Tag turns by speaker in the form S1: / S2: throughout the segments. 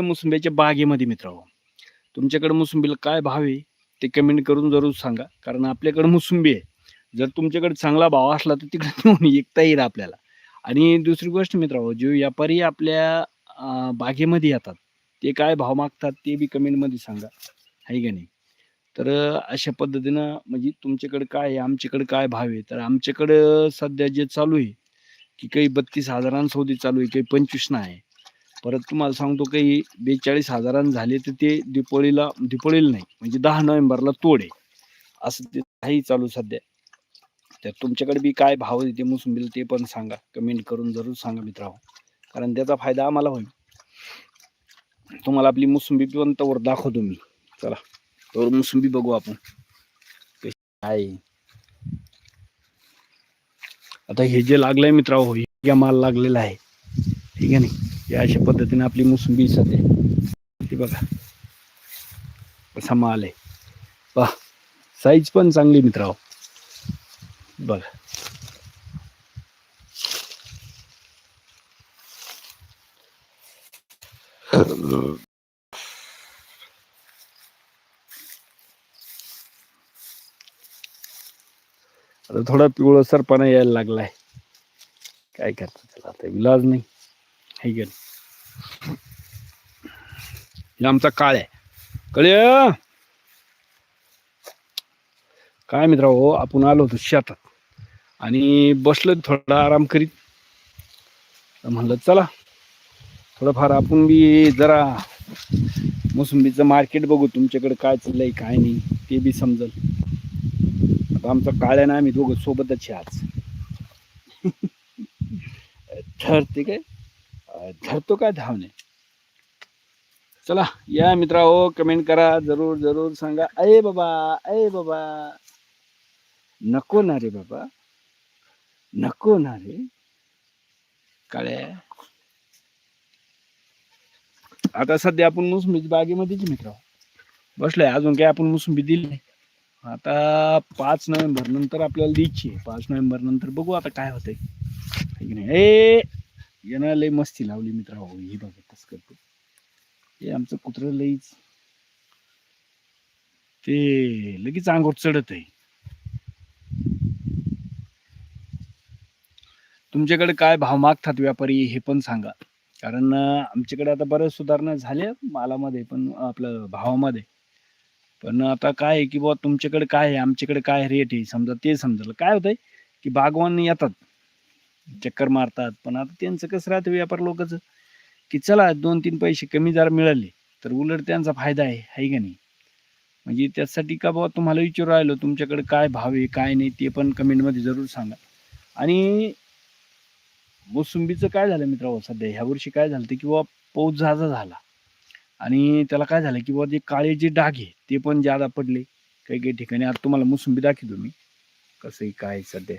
S1: मोसंबीच्या बागेमध्ये मित्र तुमच्याकडे मोसंबीला काय भाव आहे ते कमेंट करून जरूर सांगा. कारण आपल्याकडे मोसंबी आहे. जर तुमच्याकडे चांगला भाव असला तर तिकडे नेऊन विकता येईल आपल्याला. आणि दुसरी गोष्ट मित्रांनो जे व्यापारी आपल्या बागेमध्ये येतात ते काय भाव मागतात ते बी कमेंटमध्ये सांगा. आहे का नाही? तर अशा पद्धतीनं म्हणजे तुमच्याकडे काय आहे आमच्याकडे काय भाव आहे? तर आमच्याकडं सध्या जे चालू आहे की काही बत्तीस हजारांसोबत चालू आहे काही पंचवीस आहे परत तुम्हाला सांगतो काही बेचाळीस हजारांनी झाले तर ते दिपोळीला दिपोळीला नाही म्हणजे दहा नोव्हेंबरला तोड आहे. असं ते काही चालू सध्या. तर तुमच्याकडे बी काय भाव आहे ते मोसंबीला ते पण सांगा. कमेंट करून जरूर सांगा मित्रांनो. कारण त्याचा फायदा आम्हाला होईल. तुम्हाला आपली मोसंबी पण तवर दाखवतो मी. चला तवर मोसंबी बघू आपण. कशी आहे. आता हे जे लागलंय मित्रांनो हे माल लागलेला आहे. ठीक आहे नाही या अशा पद्धतीने आपली मोसंबी सध्या ती बघा. कसा माल आहे पहा साईज पण चांगली मित्राव बघा. आता थोडा पिवळसरपणा यायला लागलाय. काय करता त्याला आता? विलाज नाही. आहे की हे आमचा काळ आहे. कळे काय मित्र हो आपण आलो होतो शेतात. आणि बसलो थोडा आराम करीत. म्हणलं चला थोडंफार आपण बी जरा मोसंबीचं मार्केट बघू तुमच्याकडे काय चाललंय काय नाही ते बी समजल. आता आमचा काळ्या ना आम्ही दोघं सोबतच आज. ठरते काय? धरतो काय धावणे? चला या मित्रा हो कमेंट करा. जरूर जरूर सांगा. अय बाबा अय बाबा. नको ना रे बाबा. नको ना रे. काळ्या. आता सध्या आपण मोसंबीच्या बागेमध्येच मित्र बसलोय. अजून काय आपण मोसंबी दिली नाही. आता पाच नोव्हेंबर नंतर आपल्याला द्यायची आहे. पाच नोव्हेंबर नंतर बघू आता काय होतंय. की नाही? ए यानं लय मस्ती लावली मित्र हो ही बघा कसं करतो. हे आमचं कुत्र लईच. ते लगेच अंगावर चढत आहे. तुमच्याकडे काय भाव मागतात व्यापारी हे पण सांगा. कारण आमच्याकडे आता बऱ्याच सुधारणा झाल्या मालामध्ये पण आपलं भावामध्ये. पण आता काय आहे की बुवा तुमच्याकडे काय आहे आमच्याकडे काय रेट आहे समजा ते समजलं काय होतंय की बागवान येतात चक्कर मारतात पण आता त्यांचं कसं राहतं व्यापार लोकांचं? की चला दोन तीन पैसे कमी जर मिळाले तर उलट त्यांचा फायदा आहे आहे का नाही? म्हणजे त्यासाठी का बाबा तुम्हाला विचारू राहिलो तुमच्याकडे काय भाव आहे काय नाही ते पण कमेंटमध्ये जरूर सांगा. आणि मोसंबीचं काय झालं मित्रांनो सध्या ह्या वर्षी काय झालं की बाबा पाऊस झाजा झाला आणि त्याला काय झालं की बाबा जे काळे जे डाग आहे ते पण जादा पडले काही काही ठिकाणी. आता तुम्हाला मोसंबी दाखवतो मी कसंही काय सध्या.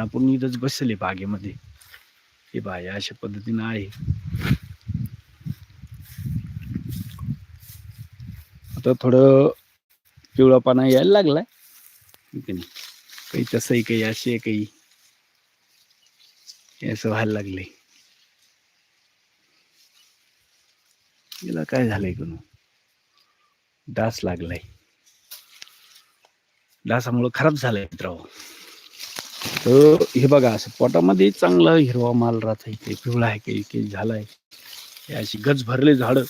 S1: आपण इथंच बसले बागेमध्ये. हे बाय अशा पद्धतीनं आहे. आता थोडं पिवळापणा यायला लागलाय. काही तसंही काही असे काही असं व्हायला लागले याला काय झालंय कोण डास लागलाय. डासामुळं खराब झालाय मित्रांनो. तर हे बघा असं पोटामध्ये चांगला हिरवा माल राहता इथे पिवळा आहे काही काही झाला हे अशी गज भरले झाडं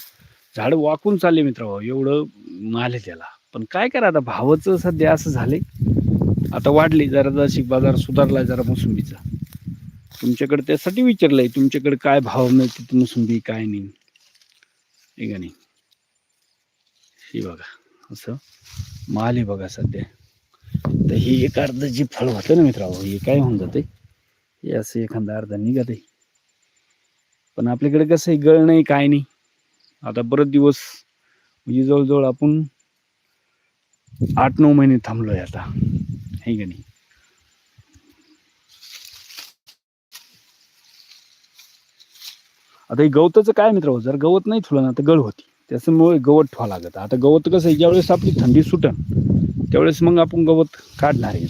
S1: झाडं वाकून चालले मित्र एवढं माल आहे त्याला. पण काय करा आता भावाचं सध्या असं झाले आता वाढली जरा जशी बाजार सुधारला जरा मोसंबीचा. तुमच्याकडे त्यासाठी विचारलंय तुमच्याकडे काय भाव मिळते मोसंबी काय नाही. हे का नाही? हे बघा असं माल आहे बघा सध्या. तर हे एक अर्ध जे फळ होतं ना मित्रांनो हे काय होऊन जाते हे असं एखादा अर्ध निघत आहे पण आपल्याकडे कसं आहे गळ नाही काय नाही. आता बरेच दिवस म्हणजे जवळजवळ आपण आठ नऊ महिने थांबलोय आता. आहे का नाही? आता हे गवताचं काय मित्र जर गवत नाही ठेवलं ना तर गळ होती. त्याच्यामुळे गवत ठेवा लागत. आता गवत कसं आहे ज्यावेळेस आपली थंडी सुटन त्यावेळेस मग आपण गवत काढणार आहे.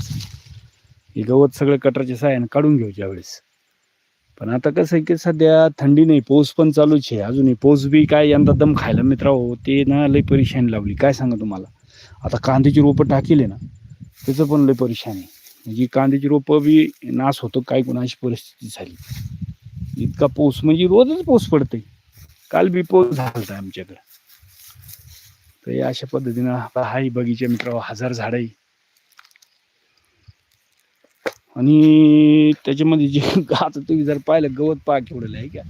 S1: हे गवत सगळं कटरच्या साह्यानं काढून घेऊ ज्यावेळेस. पण आता कसं आहे की सध्या थंडी नाही पाऊस पण चालूच आहे. अजूनही पाऊस बी काय यंदा दम खायला मित्रा हो ते ना लई परेशानी लावली. काय सांगा तुम्हाला? आता कांद्याची रोपं टाकेले ना त्याचं पण लई परेशानी. म्हणजे कांद्याची रोपं बी नाश होतं काय कोणाची परिस्थिती झाली. इतका पाऊस म्हणजे रोजच पाऊस पडते काल बी पाऊस झाला होता आमच्याकडं. तर या अशा पद्धतीनं आता हाही बगीचे मित्र हजार झाड आहे. आणि त्याच्यामध्ये जे आता तुम्ही जर पाहिलं गवत पहा केवढं आहे का?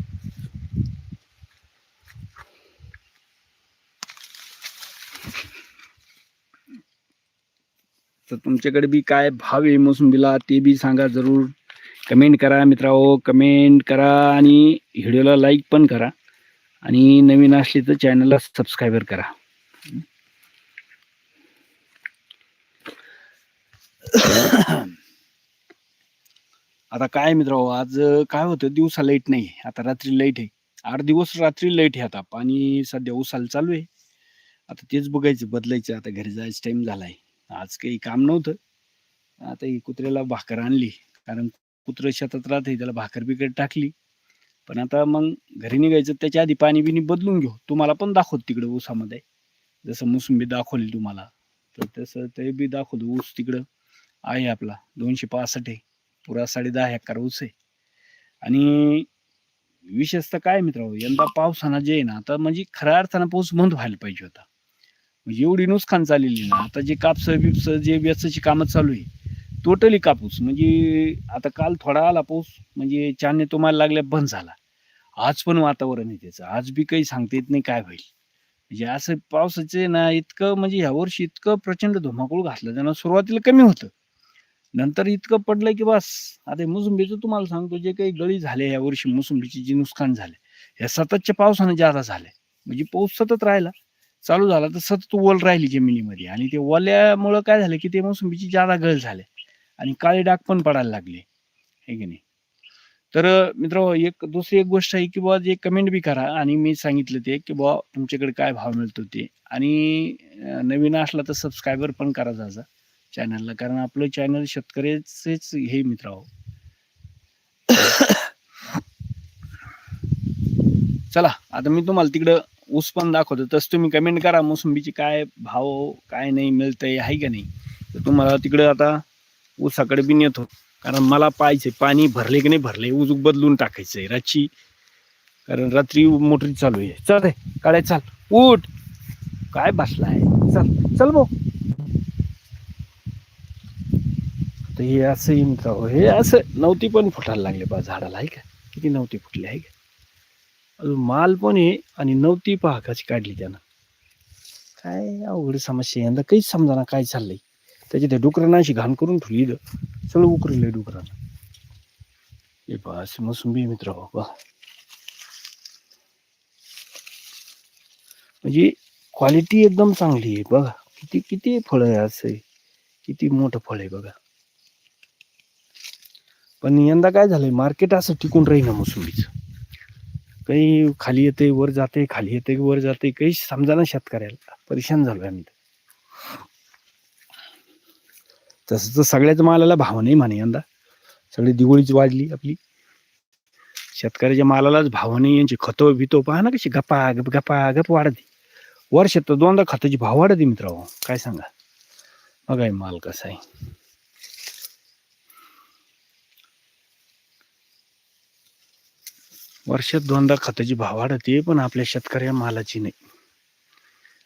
S1: तर तुमच्याकडे बी काय भाव आहे मोसंबीला ते बी सांगा जरूर. कमेंट करा मित्रांनो कमेंट करा आणि व्हिडिओला लाईक पण करा. आणि नवीन असले तर चॅनलला सबस्क्राईबर करा. आता काय मित्र आज काय होतं दिवसा लाइट नाही आता रात्री लाइट आहे. आठ दिवस रात्री लाइट आहे आता. पाणी सध्या उसाला चालू आहे. आता तेच बघायचं बदलायचं. आता घरी जायचं टाइम झालाय. आज काही काम नव्हतं. आता ही कुत्र्याला भाकर आणली. कारण कुत्र शेतात राहते त्याला भाकर बिकर टाकली. पण आता मग घरी निघायचं त्याच्या आधी पाणी बिणी बदलून घेऊ. तुम्हाला पण दाखवत तिकडं ऊसामध्ये जसं मोसंबी दाखवली तुम्हाला तर तसं ते बी दाखवतो ऊस तिकडं. आहे आपला. दोनशे पासष्ट आहे. पुरा साडे दहा एकर ऊस आहे. आणि विशेषतः काय मित्र यंदा पावसानं जे आहे ना आता म्हणजे खऱ्या अर्थानं पाऊस बंद व्हायला पाहिजे होता. म्हणजे एवढी नुकसान चाललेली ना आता जे कापसं बिपसं जे व्यसाची कामं चालू आहे टोटली कापूस. म्हणजे आता काल थोडा आला पाऊस म्हणजे चांदणे तुम्हाला लागल्या बंद झाला. आज पण वातावरण आहे त्याचं. आज बी काही सांगता येत नाही काय होईल. म्हणजे असं पावसाचे ना इतकं म्हणजे ह्या वर्षी इतकं प्रचंड धुमाकूळ घातलं त्यांना सुरुवातीला कमी होतं. नंतर इतकं पडलं की बस. आता मोसंबीचं तुम्हाला सांगतो जे काही गळी झाले या वर्षी मोसंबीची जी नुकसान झाले या सततच्या पावसाने जादा झाले. म्हणजे पाऊस सतत राहिला चालू झाला तर सतत ओल राहिली जमिनीमध्ये. आणि ते ओल्यामुळं काय झालं की ते मोसंबीची जादा गळ झाले. आणि काळे डाग पण पडायला लागले. हे की नाही? तर मित्र एक दुसरी एक गोष्ट आहे की बुवा जे कमेंट बी करा. आणि मी सांगितलं ते की बुवा तुमच्याकडे काय भाव मिळतो ते. आणि नवीन असला तर सबस्क्रायबर पण करा जायचा चॅनलला. कारण आपलं चॅनल शेतकऱ्याचेच हे मित्र आहो. चला आता मी तुम्हाला तिकडं ऊस पण दाखवतो. तसं तुम्ही कमेंट करा मोसंबीची काय भाव काय नाही मिळतंय आहे का नाही. तर तुम्हाला तिकडं आता ऊसाकडे बी नेतो. कारण मला पाहायचंय पाणी भरले की नाही भरले उजूक बदलून टाकायचंय. रातची कारण रात्री मोटरी चालू आहे. चल रे काळे चाल. उठ. काय बसलाय? चल चल भाऊ. तर हे असं येईन का? हो? हे असं नवती पण फुटायला लागले बा झाडाला आहे का? किती नवती फुटली आहे का? अजून माल पण आहे आणि नवती पाहकाची काढली त्यानं. काय अवघड समस्या यंदा काहीच समजाना काय चाललंय. त्याची त्या डुकरांना अशी घाण करून ठेवली इथं. सगळं उकरलंय डुकरांना. हे बस मोसंबी मित्र. हो बा म्हणजे क्वालिटी एकदम चांगली आहे. बघा किती किती फळ आहे असं. किती मोठं फळ आहे बघा. पण यंदा काय झालंय मार्केट असं टिकून राहीना मोसंबीचं? काही खाली येते वर जाते खाली येते वर जाते काही समजाना शेतकऱ्याला. परेशान झालोय आम्ही तसं तर सगळ्याच मालाला भाव नाही म्हणे यंदा. सगळी दिवाळीच वाढली आपली. शेतकऱ्याच्या मालालाच भाव नाही यांची खतं बितो पहा ना कशी गप्पा गप गप्पा गप वाढते. वर्षात तर दोनदा खताची भाव वाढते मित्रांनो काय सांगा? बघाय माल कसा आहे. वर्षात दोनदा खताची भाव वाढते पण आपल्या शेतकऱ्या मालाची नाही.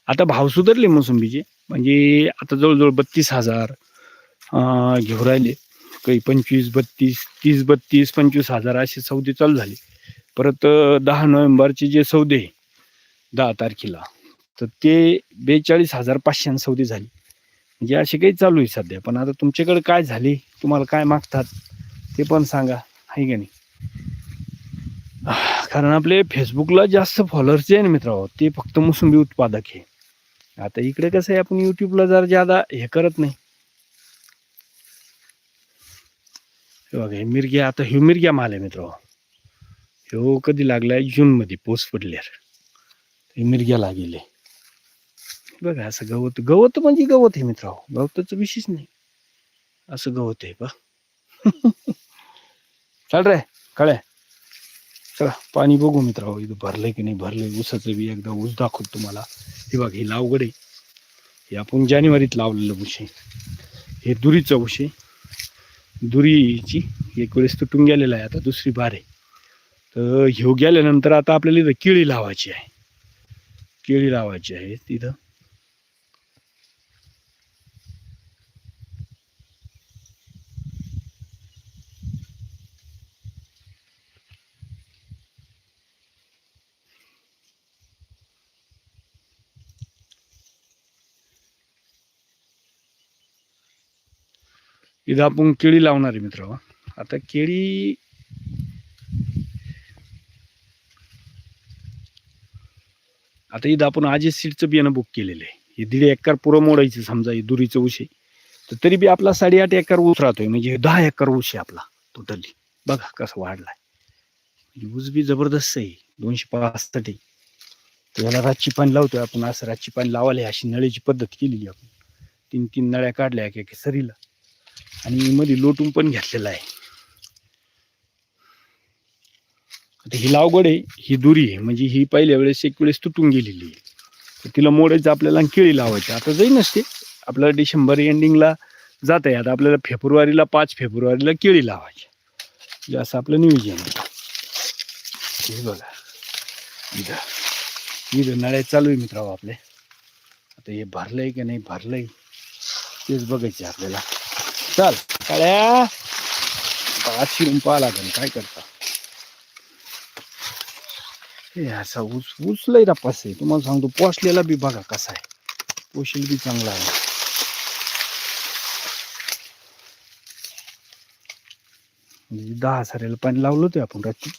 S1: आता भाव सुधारले मोसंबीचे. म्हणजे आता जवळजवळ बत्तीस हजार घेऊ राहिले. काही पंचवीस बत्तीस तीस बत्तीस पंचवीस हजार असे सौदे चालू झाले. परत दहा नोव्हेंबरचे जे सौदे दहा तारखेला तर ते बेचाळीस हजार पाचशे सौदे झाली. म्हणजे असे काही चालू आहे सध्या. पण आता तुमच्याकडे काय झाले तुम्हाला काय मागतात ते पण सांगा. आहे का नाही? कारण आपले फेसबुकला जास्त फॉलोअर्स आहे ना मित्रांनो ते फक्त मोसंबी उत्पादक आहे. आता इकडे कसं आहे आपण युट्यूबला जर ज्यादा हे करत नाही. बघा हे मिरग्या आता ह्यो मिरग्या माल आहे मित्र. ह्यो कधी लागलाय? जून मध्ये पोस्ट पडल्यावर मिरग्या लागेल. बघा असं गवत गवत म्हणजे गवत आहे मित्र. गवताचं विशेष नाही. असं गवत आहे बा चाल रे कळ्या चला पाणी बघू मित्रांनो इथं भरलंय की नाही भरलंय ऊसाचं बी एकदा ऊस दाखवतो तुम्हाला. हे बघ हे लावगड आहे. हे आपण जानेवारीत लावलेलं ऊस आहे. हे दुरीचं ऊस आहे. दुरीची एक वेळेस तुटून गेलेला आहे आता दुसरी बार आहे. तर घेऊ गेल्यानंतर आता आपल्याला इथं केळी लावायची आहे. केळी लावायची आहे तिथं. इथं आपण केळी लावणार आहे मित्र आता केळी आता इथं आपण आजी सीडचं बियाणं बुक केलेलं आहे. हे दीड एकर पुरं मोडायचं समजा हे दुरीचं ऊस आहे. तर तरी बी आपला साडेआठ एकर ऊस राहतोय म्हणजे हे दहा एकर ऊस आहे आपला टोटली बघा कसं वाढलाय. म्हणजे ऊस बी जबरदस्त आहे दोनशे पासष्ट आहे. तर याला रातची पाणी लावतोय आपण असं रातची पाणी लावायला अशी नळीची पद्धत केलेली आपण. तीन तीन नळ्या काढल्या एक एक सरीला. आणि मध्ये लोटून पण घेतलेला आहे. आता ही लावगड आहे ही दुरी आहे म्हणजे ही पहिल्या वेळेस एक वेळेस तुटून गेलेली आहे. तर तिला मोडायचं आपल्याला केळी लावायची. आता जाई नसते. आपल्याला डिसेंबर एंडिंगला जात आहे. आता आपल्याला फेब्रुवारीला पाच फेब्रुवारीला केळी लावायची. म्हणजे असं आपलं नियोजन आहे. हे बघा. इथं. इथं नळ्या चालू आहे मित्रांनो आपले आता हे भरलंय की नाही भरलंय तेच बघायचे आपल्याला. चल. काळ्या आज शिरून पाहा लागेल काय करता? हे असा ऊस ऊस लय रपास आहे. तुम्हाला सांगतो पोसलेला बी बघा कसा आहे. पोशील बी चांगला आहे. म्हणजे दहा साऱ्याला पाणी लावलं ते आपण रात्री.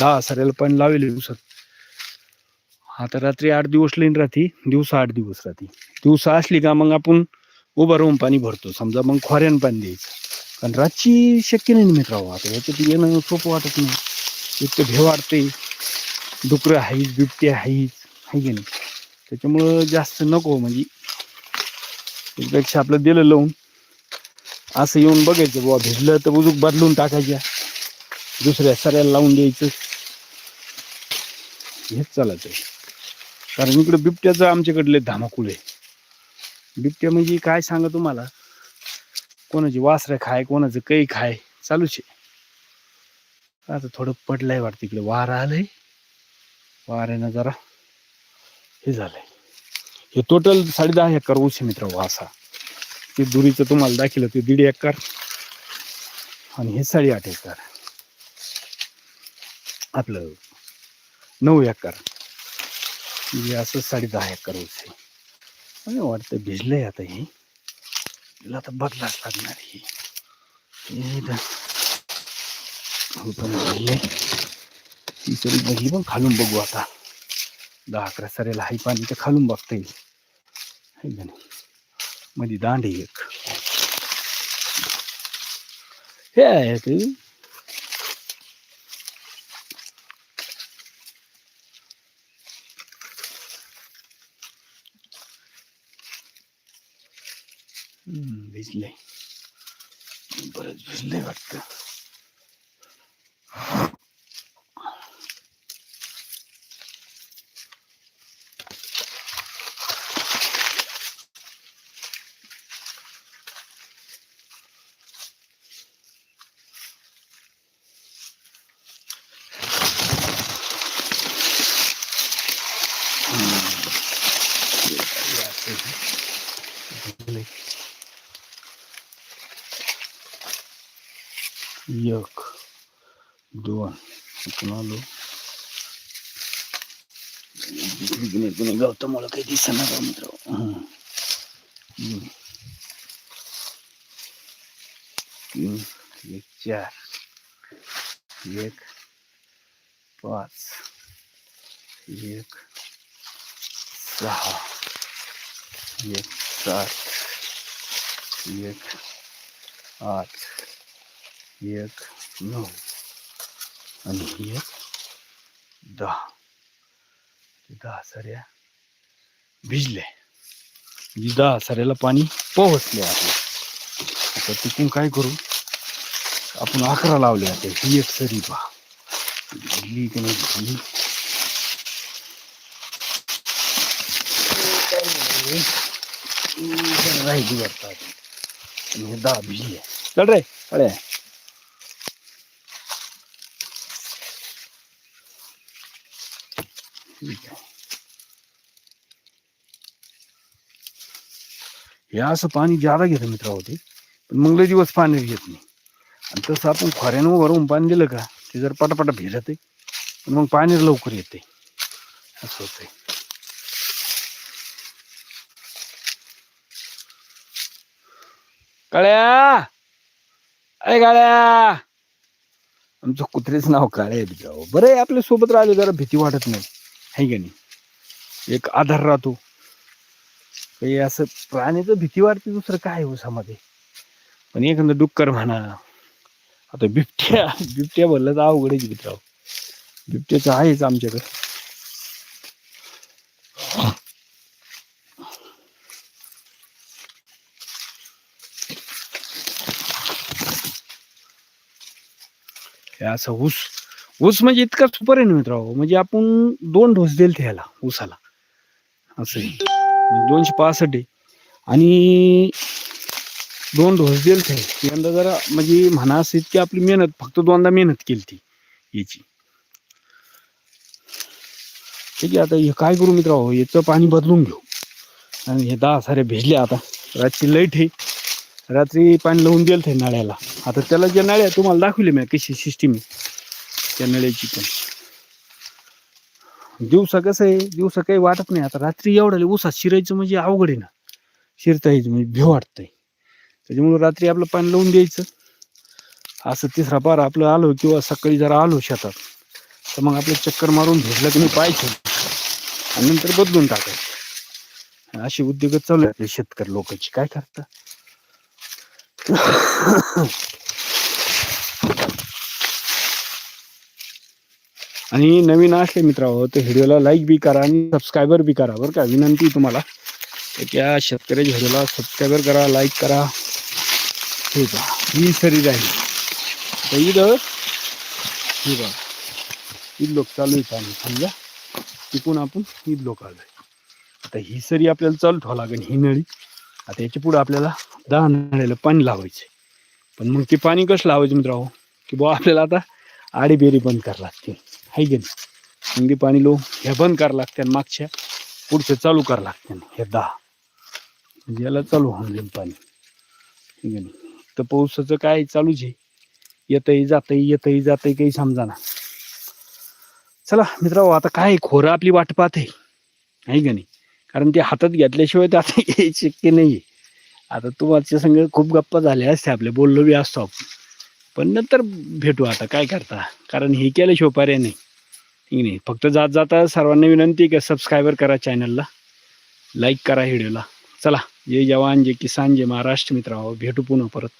S1: दहा साऱ्याला पाणी लावेल दिवसात. आता रात्री आठ दिवस लाईन राहते दिवसा आठ दिवस राहते. दिवसा असली का मग आपण उभं राहून पाणी भरतो. समजा मग खोऱ्यानं पाणी द्यायचं. कारण रातची शक्य नाही मित्रावं आता याच्यात येणं सोपं वाटत नाही. एक तर भे वाटते डुकरं आहेच बिबटे आहेच आहे की नाही? त्याच्यामुळं जास्त नको. म्हणजे त्यापेक्षा आपलं दिलं लावून. असं येऊन बघायचं बुवा भिजलं तर उजूक बदलून टाकायच्या. दुसऱ्या सऱ्याला लावून द्यायचं. हेच चालायचं. कारण इकडं बिबट्याचं आमच्याकडले धामाकुल आहे. बिबट्या म्हणजे काय सांगा तुम्हाला? कोणाची वासरं खाय कोणाचं काही खाय चालूच आहे. आता थोडं पडलंय वाटतं तिकडे. वारा आलंय. वाऱ्यानं जरा. हे झालंय. हे टोटल साडे दहा एकर ऊस आहे मित्र वासा. ते दुरीचं तुम्हाला दाखिलं ते दीड एकर. आणि हे साडेआठ एकर. आपलं नऊ एकर. असं साडे दहा एकर ऊस आहे. वाटतं भिजलंय आता हे. तिला आता बदलाच लागणार ही हे पण भिजले ती तरी बघी पण खालून बघू आता. दहा अकरा सरेला हाई पाणी तर खालून बघता येईल. है का नाही? मध्ये दांड एक. हे आहे तू. भिजले बरंच भिजले वाटतं भिजले. एक दोन इथून आलो इकडे इकडे गवतं मला काही दिसणार बा मित्र हं. हं. तीन एक चार एक पाच एक सहा एक सात एक आठ एक नऊ आणि ही एक दहा. दहा साऱ्या भिजले म्हणजे दहा साऱ्याला पाणी पोहोचले आपले आता तिथून काय करू? आपण अकरा लावले आता. ही एक सरी पहा. भिजली की नाही भिजली? राहिली वाटतं दहा भिजली चल रे. अरे. ठीक आहे हे असं पाणी जादा घेतं मित्र होते पण मंगल दिवस पाणी घेत नाही. आणि तसं आपण खोऱ्यानं वरून पाणी दिलं का ते जर पटापटा भिजत पण मग पाणी लवकर येते. असं होतंय. काळ्या! अय काळ्या! आमचं कुत्रेच नाव काळे आहे बरं आहे आपल्यासोबत राहिले जरा भीती वाटत नाही. आहे का नाही? एक आधार राहतो. काही असं प्राण्याचं भीती वाटते दुसरं काय हो उसामध्ये पण एखादं डुक्कर म्हणा. आता बिबट्या बिबट्या भरलं तर अवघड आहे मित्राव बिबट्याचं आहेच आमच्याकडे. हे असं ऊस. ऊस म्हणजे इतका सुपर आहे ना मित्रांनो. म्हणजे आपण दोन डोस देईल त्याला ऊसाला. असं म्हणजे दोनशे पासष्ट आहे. आणि दोन डोस देईल ते. यंदा जरा म्हणजे म्हणा असं इतकी आपली मेहनत फक्त दोनदा मेहनत केली ती याची. ठीक आहे आता हे काय करू मित्रांनो? याचं पाणी बदलून घेऊ. आणि हे दहा सारे भेजले आता. रातची लाइट आहे. रात्री पाणी लावून गेलं ते नळ्याला. आता त्याला ज्या नळ्या तुम्हाला दाखवले मी कशी सिस्टीम आहे. त्या नळ्याची पण. दिवसा कसं आहे दिवसा काही वाटत नाही. आता रात्री एवढ्या उसात शिरायचं म्हणजे अवघड आहे ना. शिरता यायचं म्हणजे भीव वाटतंय. त्याच्यामुळे रात्री आपलं पाणी लावून द्यायचं. असं तिसरा पार आपलं आलो किंवा सकाळी जरा आलो शेतात तर मग आपलं चक्कर मारून भेटलं की नाही पाहिजे आणि नंतर बदलून टाकायचं. असे उद्योगच चालू आहे आपले शेतकरी लोकांची काय करता? आणि नवीन असले मित्र तर व्हिडिओला लाईक बी करा आणि सबस्क्रायबर बी करा. बरं का? विनंती तुम्हाला. तर त्या शेतकऱ्याच्या व्हिडिओला सबस्क्रायबर करा लाईक करा. हे का ही सरी राहील. आता इथं हे बघा. ईद लोक चालू आहे आम्ही समजा. तिकून आपण ईद लोक आलो आता ही सरी आपल्याला चालू ठेवा लागेल ही नळी. आता याच्यापुढे आपल्याला दहा नळ्याला पाणी लावायचे पण मग ते पाणी कसं लावायचं मित्रांनो? की बुवा आपल्याला आता आडीबेरी बंद करावं लागते हाय की नाही मग पाणी लो ह्या बंद करावं लागते मागच्या पुढच्या चालू करा लागते हे दहा. म्हणजे याला चालू होऊन जाईल पाणी. ठीक आहे नाही तर पावसाचं काय चालूच आहे. येतही जातही येतही जातही काही समजा ना चला मित्रांनो आता काय खोरं आपली वाट पाहत आहे. नाही का नाही? कारण ते हातात घेतल्याशिवाय ते आता शक्य नाही आता तुमच्या संग खूप गप्पा झाल्या असते आपले बोललो बी असतो आपण. पण नंतर भेटू आता काय करता? कारण हे केल्याशिवाय पर्याय नाही ठीक नाही फक्त जात जाता सर्वांना विनंती की सबस्क्रायबर करा चॅनलला लाईक करा व्हिडिओला चला जय जवान जय किसान जय महाराष्ट्र मित्रांनो. भेटू पुन्हा परत.